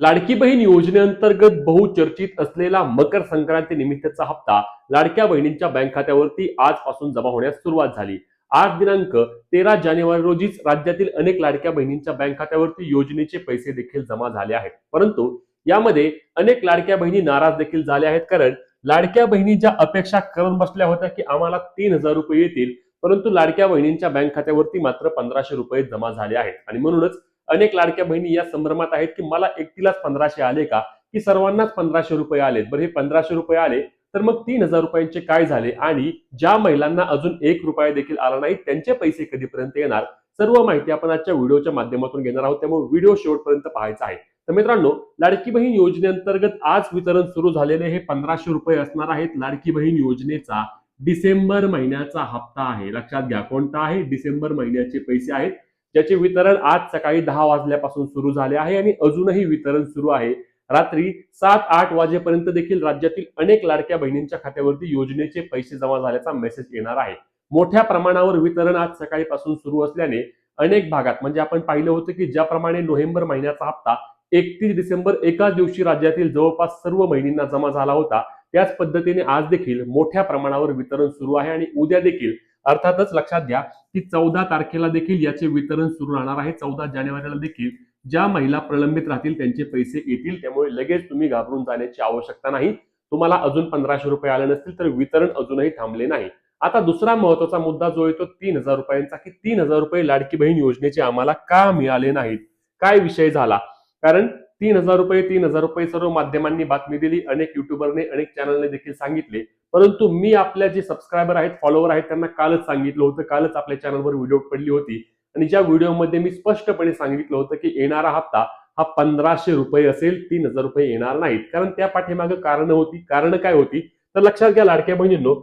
लाडकी बहीण योजनेअंतर्गत बहुचर्चित असलेला मकर संक्रांती निमित्तचा हप्ता लाडक्या बहिणींच्या बँक खात्यावरती आजपासून जमा होण्यास सुरुवात झाली. आज दिनांक तेरा जानेवारी रोजीच राज्यातील अनेक लाडक्या बहिणींच्या बँक खात्यावरती योजनेचे पैसे देखील जमा झाले आहेत. परंतु यामध्ये अनेक लाडक्या बहिणी नाराज देखील झाल्या आहेत कारण लाडक्या बहिणी ज्या अपेक्षा करत बसल्या होत्या की आम्हाला तीन हजार रुपये येतील परंतु लाडक्या बहिणींच्या बँक खात्यावरती मात्र पंधराशे रुपये जमा झाले आहेत. आणि म्हणूनच अनेक लाडक्या बहिणी या संभ्रमात आहेत की मला एकटीलाच पंधराशे आले का? की सर्वांनाच पंधराशे रुपये आलेत? बरं हे पंधराशे रुपये आले तर मग तीन हजार रुपयांचे काय झाले? आणि ज्या महिलांना अजून एक रुपया देखील आला नाही त्यांचे पैसे कधीपर्यंत येणार? सर्व माहिती आपण आजच्या व्हिडिओच्या माध्यमातून घेणार आहोत. त्यामुळे व्हिडिओ शेवटपर्यंत पाहायचा आहे. तर मित्रांनो लाडकी बहीण योजनेअंतर्गत आज वितरण सुरू झालेले हे पंधराशे रुपये असणार आहेत लाडकी बहीण योजनेचा. डिसेंबर महिन्याचा हप्ता आहे. लक्षात घ्या कोणता आहे? डिसेंबर महिन्याचे पैसे आहेत. ज्याचे वितरण आज सकाळी दहा वाजल्यापासून सुरू झाले आहे आणि अजूनही वितरण सुरू आहे. रात्री सात आठ वाजेपर्यंत देखील राज्यातील अनेक लाडक्या बहिणींच्या खात्यावरती योजनेचे पैसे जमा झाल्याचा मेसेज येणार आहे. मोठ्या प्रमाणावर वितरण आज सकाळीपासून सुरू असल्याने अनेक भागात म्हणजे आपण पाहिलं होतं की ज्याप्रमाणे नोव्हेंबर महिन्याचा हप्ता एकतीस डिसेंबर एकाच दिवशी राज्यातील जवळपास सर्व बहिणींना जमा झाला होता. त्याच पद्धतीने आज देखील मोठ्या प्रमाणावर वितरण सुरू आहे आणि उद्या देखील अर्थातच लक्षात घ्या की चौदा तारखेला देखील याचे वितरण सुरू राहणार आहे. चौदा जानेवारीला देखील ज्या महिला प्रलंबित राहतील त्यांचे पैसे येतील. त्यामुळे लगेच तुम्ही घाबरून जाण्याची आवश्यकता नाही. तुम्हाला अजून पंधराशे रुपये आले नसतील तर वितरण अजूनही थांबले नाही. आता दुसरा महत्त्वाचा मुद्दा जो येतो तीन हजार रुपयांचा की तीन हजार रुपये लाडकी बहीण योजनेचे आम्हाला का मिळाले नाहीत? काय विषय झाला? कारण तीन हजार रुपये तीन हजार रुपये सर्व माध्यमांनी बातमी दिली अनेक युट्यूबरने अनेक चॅनलने देखील सांगितले. परंतु मी आपल्या जे सबस्क्रायबर आहेत फॉलोवर आहेत त्यांना कालच सांगितलं होतं कालच आपल्या चॅनलवर व्हिडिओ पडली होती. आणि ज्या व्हिडिओमध्ये मी स्पष्टपणे सांगितलं होतं की येणारा हप्ता हा पंधराशे रुपये असेल तीन हजार रुपये येणार नाहीत. कारण त्या पाठीमागं कारण होती. कारण काय होती? तर लक्षात घ्या लाडक्या बहिणींनो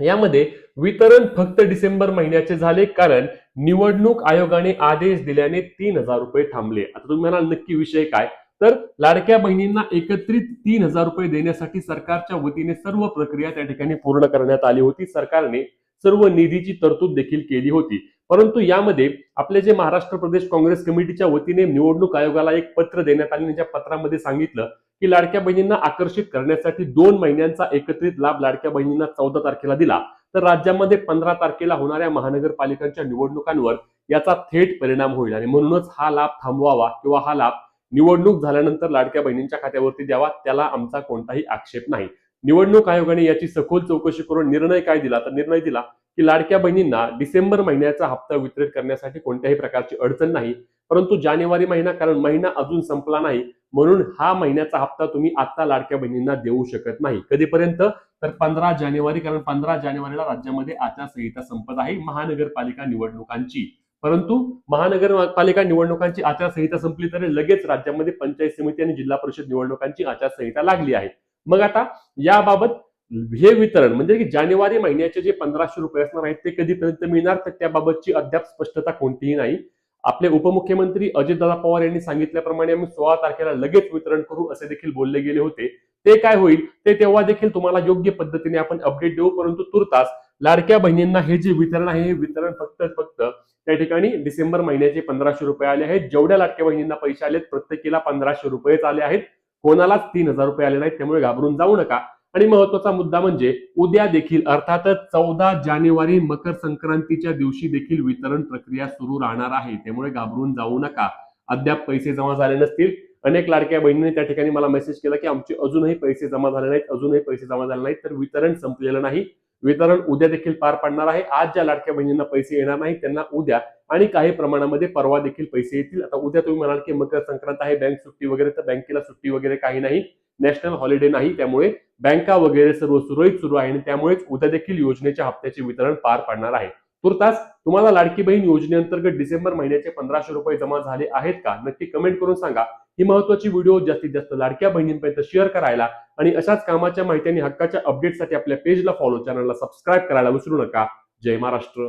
यामध्ये वितरण फक्त डिसेंबर महिन्याचे झाले कारण निवडणूक आयोगाने आदेश दिल्याने तीन हजार रुपये थांबले. आता तुम्ही नक्की विषय काय? तर लाडक्या बहिणींना एकत्रित तीन हजार रुपये देण्यासाठी सरकारच्या वतीने सर्व प्रक्रिया त्या ठिकाणी पूर्ण करण्यात आली होती. सरकारने सर्व निधीची तरतूद देखील केली होती. परंतु यामध्ये आपले जे महाराष्ट्र प्रदेश काँग्रेस कमिटीच्या वतीने निवडणूक आयोगाला एक पत्र देण्यात आले आणि ज्या पत्रामध्ये सांगितलं की लाडक्या बहिणींना आकर्षित करण्यासाठी दोन महिन्यांचा एकत्रित लाभ लाडक्या बहिणींना चौदा तारखेला दिला. तर राज्यामध्ये पंधरा तारखेला होणाऱ्या महानगरपालिकांच्या निवडणुकांवर याचा थेट परिणाम होईल आणि म्हणूनच हा लाभ थांबवावा किंवा हा लाभ निवडणूक झाल्यानंतर लाडक्या बहिणींच्या खात्यावरती द्यावा त्याला आमचा कोणताही आक्षेप नाही. निवडणूक आयोगाने याची सखोल चौकशी करून निर्णय काय दिला? तर निर्णय दिला की लाडक्या बहिणींना डिसेंबर महिन्याचा हप्ता वितरित करण्यासाठी कोणत्याही प्रकारची अडचण नाही. परंतु जानेवारी महिना कारण महिना अजून संपला नाही म्हणून हा महिन्याचा हप्ता तुम्ही आता लाडक्या बहिणींना देऊ शकत नाही. कधीपर्यंत? तर पंधरा जानेवारी कारण पंधरा जानेवारीला राज्यामध्ये आचारसंहिता संपत आहे महानगरपालिका निवडणुकांची. परंतु महानगरपालिका निवडणुकांची आचारसंहिता संपली तरी लगेच राज्यामध्ये पंचायत समिती आणि जिल्हा परिषद निवडणुकांची आचारसंहिता लागली आहे. मग आता याबाबत हे वितरण म्हणजे की जानेवारी महिन्याचे जे पंधराशे रुपये असणार आहेत ते कधीपर्यंत मिळणार तर त्याबाबतची अद्याप स्पष्टता कोणतीही नाही. आपले उपमुख्यमंत्री अजितदादा पवार यांनी सांगितल्याप्रमाणे आम्ही सोळा तारखेला लगेच वितरण करू असे देखील बोलले गेले होते. ते काय होईल? ते तेव्हा देखील तुम्हाला योग्य पद्धतीने आपण अपडेट देऊ परंतु तुर्तास लाडक्या बहिणींना हे जे वितरण आहे हे वितरण फक्त फक्त त्या ठिकाणी डिसेंबर महिन्याचे पंधराशे रुपये आले आहेत. जेवढ्या लाडक्या बहिणींना पैसे आलेत प्रत्येकीला पंधराशे रुपयेच आले आहेत. कोणालाच तीन हजार रुपये आले नाहीत त्यामुळे घाबरून जाऊ नका. आणि महत्त्वाचा मुद्दा म्हणजे उद्या देखील अर्थातच चौदा जानेवारी मकर संक्रांतीच्या दिवशी देखील वितरण प्रक्रिया सुरू राहणार आहे. त्यामुळे घाबरून जाऊ नका. अद्याप पैसे जमा झाले नसतील. अनेक लाडक्या बहिणींनी त्या ठिकाणी मला मेसेज केला की आमचे अजूनही पैसे जमा झाले नाहीत अजूनही पैसे जमा झाले नाहीत तर वितरण संपलेलं नाही. वितरण उद्या देखील पार पडणार आहे. आज ज्या लाडक्या बहिणींना पैसे येणार नाही त्यांना उद्या आणि काही प्रमाणामध्ये परवा देखील पैसे येतील. आता उद्या तुम्ही म्हणाल की मकर संक्रांत आहे बँक सुट्टी वगैरे तर बँकेला सुट्टी वगैरे काही नाही. नॅशनल हॉलिडे नाही त्यामुळे बँका वगैरे सर्व सुरळीत सुरू आहे आणि त्यामुळेच उद्या देखील योजनेच्या हप्त्याचे वितरण पार पडणार आहे. तुर्तास तुम्हाला लाडकी बहीण योजनेअंतर्गत डिसेंबर महिन्याचे पंधराशे रुपये जमा झाले आहेत का? नक्की कमेंट करून सांगा. ही महत्वाची व्हिडिओ जास्तीत जास्त लाडक्या बहिणींपर्यंत शेअर करायला आणि अशाच कामाच्या माहिती आणि हक्काच्या अपडेटसाठी आपल्या पेजला फॉलो चॅनलला सबस्क्राईब करायला विसरू नका. जय महाराष्ट्र.